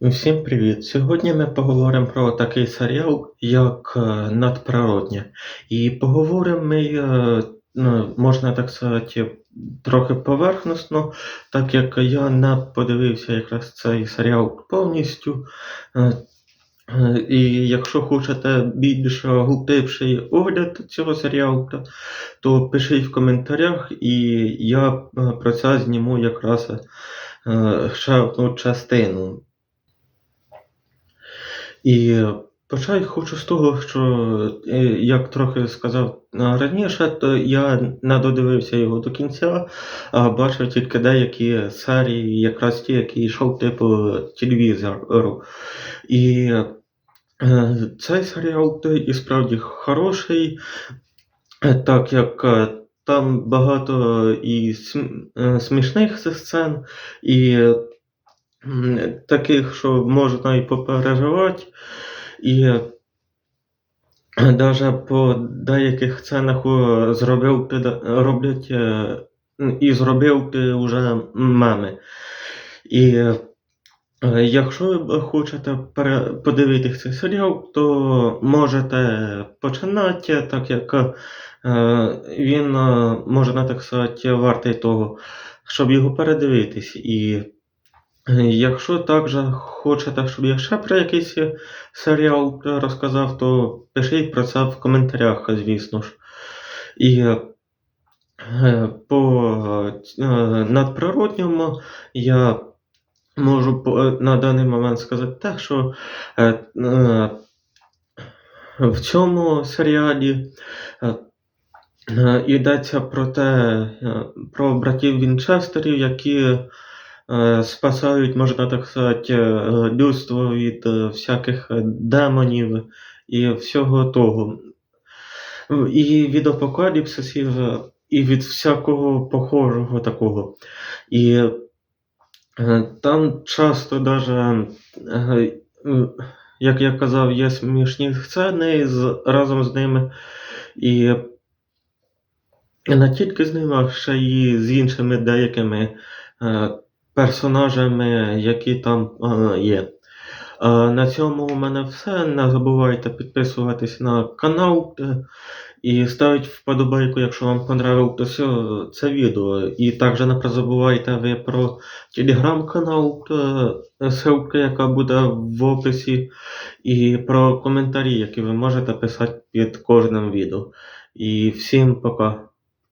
Всім привіт! Сьогодні ми поговоримо про такий серіал, як е, Надприроднє. І поговоримо ми, е, ну, можна так сказати, трохи поверхносно, так як я не подивився якраз цей серіал повністю. Е, І якщо хочете більш глибший огляд цього серіалу, то- пишіть в коментарях, і я про це зніму якраз ще одну частину. І почати хочу з того, що, е, як трохи сказав е, раніше, то я не додивився його до кінця, а бачив тільки деякі серії, якраз ті, які йшов типу телевізору. І е, цей серіал той і справді хороший, так як там багато і смішних сцен, і таких, що можна і попереживати. І даже по деяких сценах зробив роблять е, і зробив ти вже меми. І е, якщо ви хочете подивитися цей серіал, то можете починати, так як е, він, можна так сказати, вартий того, щоб його передивитись. І Якщо також хочете, щоб я ще про якийсь серіал розказав, то пишіть про це в коментарях, звісно ж. І е, по е, надприродньому я можу на даний момент сказати те, що е, е, в цьому серіалі е, е, йдеться про те, е, про братів Вінчестерів, які е, спасають, можна так сказати, е, людство від е, всяких е, демонів і всього того. І від апокаліпсисів, е, і від всякого похожого такого. І е, там часто е, е, як я казав, є смішні сцени з, разом з ними. І не тільки з ними, а ще й з іншими деякими е, персонажами, які там є. На цьому у мене все. Не забувайте підписуватись на канал е, і ставити вподобайку, якщо вам понравилось це відео. І також не забувайте ви про телеграм-канал, е, ссылка, яка буде в описі, і про коментарі, які ви можете писати під кожним відео. І всім пока.